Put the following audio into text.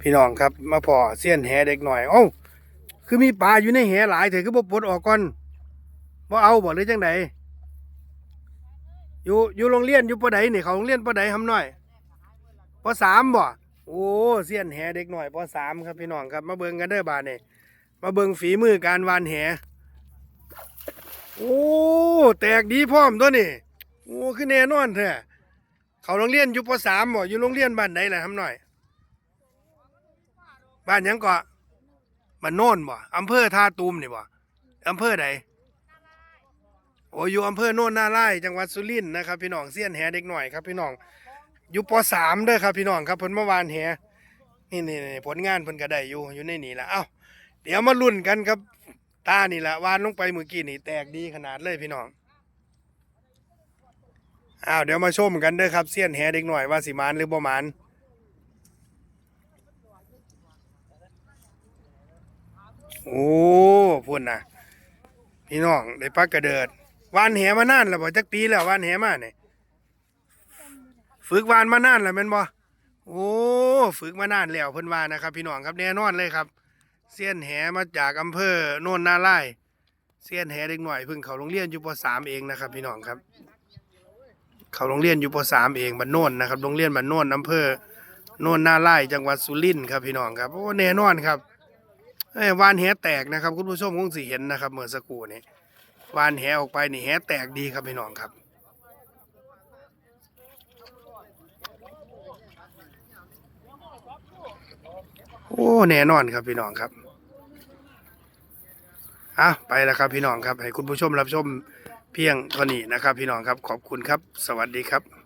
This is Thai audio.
พี่น้องครับมาพอเสี้ยนแหเด็กหน่อยเอ้าคือมีปลาอยู่ในแหหลายเถอะคือบ่ปลดออกก่อนบ่เอาบ่หรือจังไดอยู่อยู่โรงเรียนอยู่ปอใดนี่เขาโรงเรียนปอใดทำหน่อยปสามบ่โอ้เสี้ยนแหเด็กหน่อยปสามครับพี่น้องครับ มาเบิ่งกันเด้อบาดนี่มาเบิ่งฝีมือการวานแหโอ้แตกดีพร้อมตัวนี่โอ้คือแน่นอนแท้เขาโรงเรียนอยู่ปสามบ่อยู่โรงเรียนบ้านใดล่ะทำหน่อย บ้านหยังเกาะบ้านโน่นบ่อำเภอท่าตูมนี่บ่อำเภอใดโอ้อยู่อำเภอโน่นนาไร่จังหวัดสุรินทร์นะครับพี่น้องเสี้ยนแหเด็กหน่อยครับพี่น้องอยู่ปสามเด้อครับพี่น้องครับเพิ่นเมื่อวานแหนี่นี่นี่ผลงานเพิ่นก็ได้อยู่อยู่ในนี่ละเอ้าเดี๋ยวมาลุ้นกันครับตานี่ละวานลงไปเมื่อกี้นี่แตกดีขนาดเลยพี่น้องอ้าวเดี๋ยวมาชมกันเด้อครับเสี้ยนแหเด็กหน่อยว่าสิมานหรือบ่มาน โอ้พุ่นนะพี่น้องได้ปักกระเดิดวานแหมานานแล้วบ่จักปีแล้ววานแหมาเนี่ยฝึกวานมานานแล้วแม่นบ่โอ้ฝึกมานานแล้วเพิ่นว่านะครับ พี่น้องครับแน่นอนเลยครับเสี้ยนแหมาจากอำเภอโน่นนาไร่เสี้ยนแหเด็กหน่อยเพิ่งเขาโรงเรียนอยู่ป .3 เองนะครับ พี่น้องครับ เขาโรงเรียนอยู่ป .3 เองบ้านโน่นนะครับโรงเรียนบ้านโน่นอำเภอโน่นนาไร่จังหวัดสุรินทร์ครับพี่น้องครับโอ้แน่นอนครับ วานแหแตกนะครับ คุณผู้ชมคงสิเห็นนะครับเมื่อสักครู่นี้วานแหออกไปนี่แหแตกดีครับพี่น้องครับโอ้แน่นอนครับพี่น้องครับอะไปแล้วครับพี่น้องครับ ให้คุณผู้ชมรับชมเพียงเท่านี้นะครับ พี่น้องครับขอบคุณครับ สวัสดีครับ